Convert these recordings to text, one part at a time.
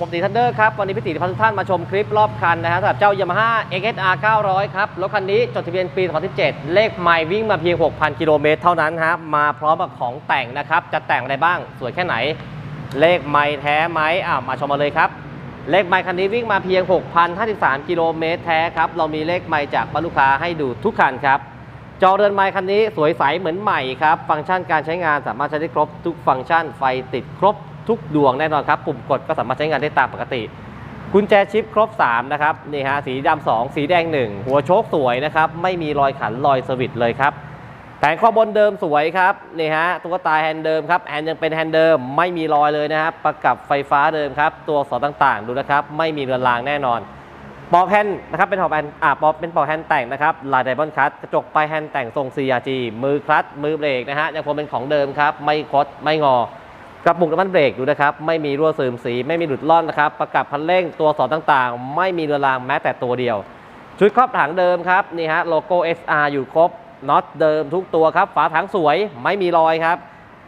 ผมตีทันเดอร์ครับ วันนี้พี่ตีพาทุกท่านมาชมคลิปรอบคันนะฮะสำหรับเจ้า Yamaha XSR 900 ครับ รถคันนี้จดทะเบียนปี 2017 เลขไมล์วิ่งมาเพียง 6,000 กิโลเมตรเท่านั้นครับมาพร้อมกับของแต่งนะครับ จะแต่งอะไรบ้างสวยแค่ไหน เลขไมล์แท้ไหมอ่ามาชมมาเลยครับ เลขไมล์คันนี้วิ่งมาเพียง 6,053 กิโลเมตรแท้ครับเรามีเลขไมล์จากบรรลุค้าให้ดูทุกคันครับจอเรือนไม้คันนี้สวยใสเหมือนใหม่ครับ ฟังก์ชันการใช้งานสามารถใช้ได้ครบทุกฟังก์ชันไฟติดครบ ทุกดวงแน่นอนครับปุ่มกดก็สามารถใช้งานได้ตามปกติ กุญแจชิปครบ 3 นะครับนี่ฮะสีดำ2สีแดง 1 หัวโชคสวยนะครับไม่มีรอยขันรอยสวิตช์เลยครับแผงข้อบนเดิมสวยครับนี่ฮะตุ๊กตาแฮนด์เดิมครับแฮนด์ยังเป็นแฮนด์เดิมไม่มีรอยเลยนะครับประกับไฟฟ้าเดิมครับ ตัวสอต่างๆ ดูนะครับ ไม่มีเรือนรางแน่นอนปอกแฮนนะครับเป็นปอกแฮนอ่าปอกเป็นปอกแฮนแต่งนะครับลายไดมอนด์คัตกระจกปลายแฮนแต่งทรง CRG มือคลัตมือเบรกนะฮะยังคงเป็นของเดิมครับ ไม่คดไม่งอ กระปุกน้ำมันเบรกดูนะครับ ไม่มีรั่วซึมสี ไม่มีหลุดล่อนนะครับ ประกับคันเร่งตัวสอดต่างๆ ไม่มีเรือรางแม้แต่ตัวเดียว ชุดครอบถังเดิมครับนี่ฮะโลโก้ SR อยู่ครบน็อตเดิมทุกตัวครับ ฝาถังสวยไม่มีรอยครับ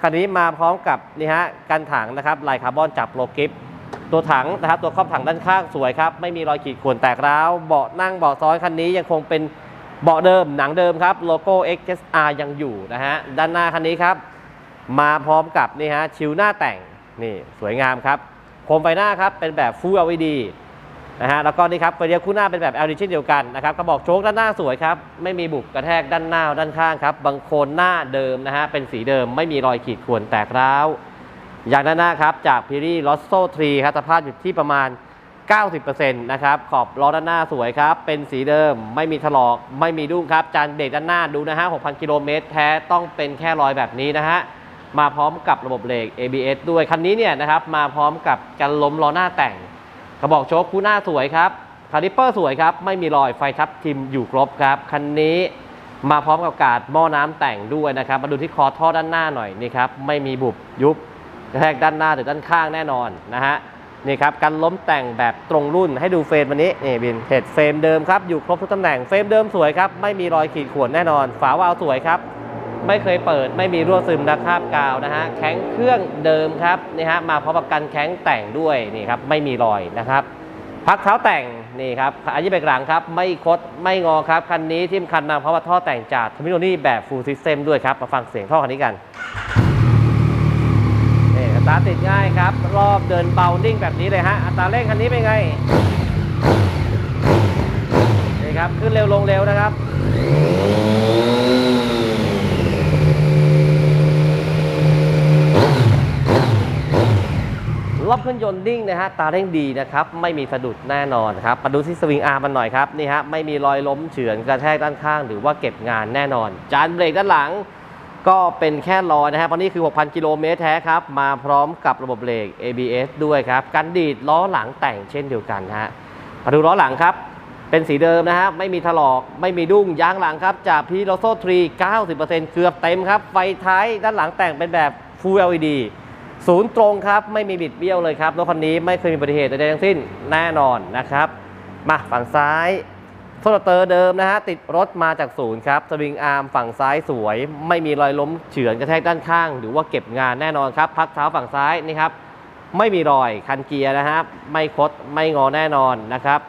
คันนี้มาพร้อมกับนี่ฮะกันถังนะครับลายคาร์บอนจับโลกิฟตัวถังนะครับตัวครอบถังด้านข้างสวยครับ ไม่มีรอยขีดข่วนแตกร้าวเบาะนั่งเบาะซ้อนคันนี้ยังคงเป็นเบาะเดิมหนังเดิมครับโลโก้ XSR ยังอยู่นะฮะด้านหน้าคันนี้ครับ มาพร้อมกับนี่ฮะชิวหน้าแต่งนี่สวยงามครับโคมไฟหน้าครับเป็นแบบ Full LED นะฮะแล้วก็นี่ครับไฟเดียวคู่หน้าเป็นแบบ LED เช่นเดียวกันนะครับกระบอกโชคด้านหน้าสวยครับไม่มีบุกกระแทกด้านหน้าด้านข้างครับบางโคนหน้าเดิมนะฮะเป็นสีเดิมไม่มีรอยขีดข่วนแตกร้าวอย่างด้านหน้าครับจากพิรี่ลอสโซทรีครับสภาพอยู่ที่ประมาณ 90%นะครับขอบล้อด้านหน้าสวยครับ เป็นสีเดิมไม่มีถลอกไม่มีดุ้งครับจานเด็กด้านหน้าดูนะฮะ 6,000 กิโลเมตรแท้ต้องเป็นแค่รอยแบบนี้นะฮะ มาพร้อมกับระบบเบรก ABS ด้วย คันนี้เนี่ยนะครับมาพร้อมกับกันล้มล้อหน้าแต่ง กระบอกโชคคู่หน้าสวยครับคาลิปเปอร์สวยครับ ไม่มีรอยไฟทับทิมอยู่ครบครับ คันนี้มาพร้อมกับกาดหม้อน้ำแต่งด้วยนะครับ มาดูที่คอท่อด้านหน้าหน่อยนี่ครับ ไม่มีบุบยุบกระแทกด้านหน้าหรือด้านข้างแน่นอนนะฮะนี่ครับการล้มแต่งแบบตรงรุ่นให้ดูเฟรมวันนี้นี่บินเห็ดเฟรมเดิมครับอยู่ครบทุกตำแหน่งเฟรมเดิมสวยครับไม่มีรอยขีดข่วนแน่นอน ฝาวาล์วสวยครับ ไม่เคยเปิดไม่มีรั่วซึมนะคราบกาวนะฮะแข็งเครื่องเดิมครับนี่ฮะมาพร้อมกับกันแข็งแต่งด้วยนี่ครับไม่มีรอยนะครับ พักเท้าแต่งนี่ครับอันนี้เบรกหลังครับไม่คดไม่งอครับคันนี้ที่สำคัญมาเพราะว่าท่อแต่งจากทมิโนนี่แบบฟูลซิสเต็มด้วยครับมาฟังเสียงท่อคันนี้กันนี่สตาร์ทติดง่ายครับ รอบเดินเบานิ่งแบบนี้เลยฮะอัตราเร่งคันนี้เป็นไงนี่ครับขึ้นเร็วลงเร็วนะครับ รอบเครื่องยนต์นิ่งนะฮะตาเร่งดีนะครับไม่มีสะดุดแน่นอนครับมาดูที่สวิงอาร์มันหน่อยครับนี่ฮะไม่มีรอยล้มเฉือนกระแทกด้านข้าง หรือว่าเก็บงานแน่นอน จานเบรกด้านหลังก็เป็นแค่รอยนะครับเพราะนี่คือ 6,000 กิโลเมตรแท้ครับ มาพร้อมกับระบบเบรก ABS ด้วยครับ กันดีดล้อหลังแต่งเช่นเดียวกันฮะมาดูล้อหลังครับ เป็นสีเดิมนะฮะ ไม่มีถลอก ไม่มีดุ้ง ยางหลังครับ จากพีโรโซทรี 90%เกือบเต็มครับ ไฟท้ายด้านหลังแต่งเป็นแบบ Full LED ศูนย์ตรงครับไม่มีบิดเบี้ยวเลยครับรถคันนี้ไม่เคยมีอุบัติเหตุใดๆทั้งสิ้นแน่นอนนะครับ มาฝั่งซ้ายโซลเตอร์เดิมนะฮะติดรถมาจากศูนย์ครับสวิงอาร์มฝั่งซ้ายสวย ไม่มีรอยล้มเฉือนกระแทกด้านข้าง หรือว่าเก็บงานแน่นอนครับ พักเท้าฝั่งซ้ายนี่ครับไม่มีรอยคันเกียร์นะครับไม่คดไม่งอแน่นอนนะครับ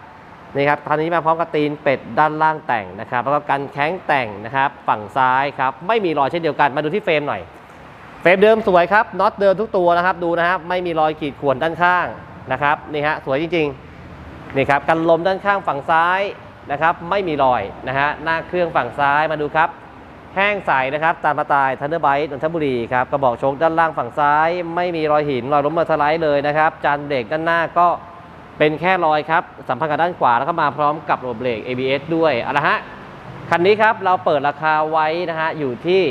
นี่ครับคันนี้มาพร้อมกับตีนเป็ดด้านล่างแต่งนะครับแล้วก็กันแข้งแต่งนะครับฝั่งซ้ายครับไม่มีรอยเช่นเดียวกันมาดูที่เฟรมหน่อย เฟรมเดิมสวยครับน็อตเดิมทุกตัวนะครับ ดูนะครับ ไม่มีรอยขีดข่วนด้านข้างนะครับนี่ฮะสวยจริงๆนี่ครับกันลมด้านข้างฝั่งซ้ายนะครับ ไม่มีรอยนะฮะหน้าเครื่องฝั่งซ้ายมาดูครับ แห้งใสนะครับ ตามมาตายทันเดอร์ไบต์นนทบุรีครับกระบอกโชคด้านล่างฝั่งซ้าย ไม่มีรอยหินรอยล้มมาสไลด์เลยนะครับจานเบรกด้านหน้าก็เป็นแค่รอยครับสัมพันธ์กับด้านขวาแล้วก็มาพร้อมกับระบบเบรก ABS ด้วยเอาละฮะคันนี้ครับเราเปิดราคาไว้นะฮะอยู่ที่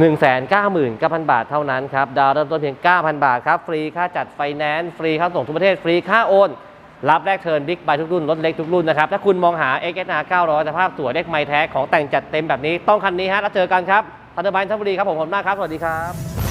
199,000 บาทเท่านั้นครับ ดาวเริ่มต้นเพียง 9,000 บาทครับ ฟรีค่าจัดไฟแนนซ์ ฟรีค่าส่งทุกประเทศ ฟรีค่าโอน รับแรกเทิร์นบิ๊กไบทุกรุ่น รถเล็กทุกรุ่นนะครับ ถ้าคุณมองหา XSR 900สภาพสวยเลขไม้แท้ของแต่งจัดเต็มแบบนี้ ต้องคันนี้ฮะ แล้วเจอกันครับทันธบัตร์ไบน์ทับุรีครับ ผมขอบคุณมากครับ สวัสดีครับ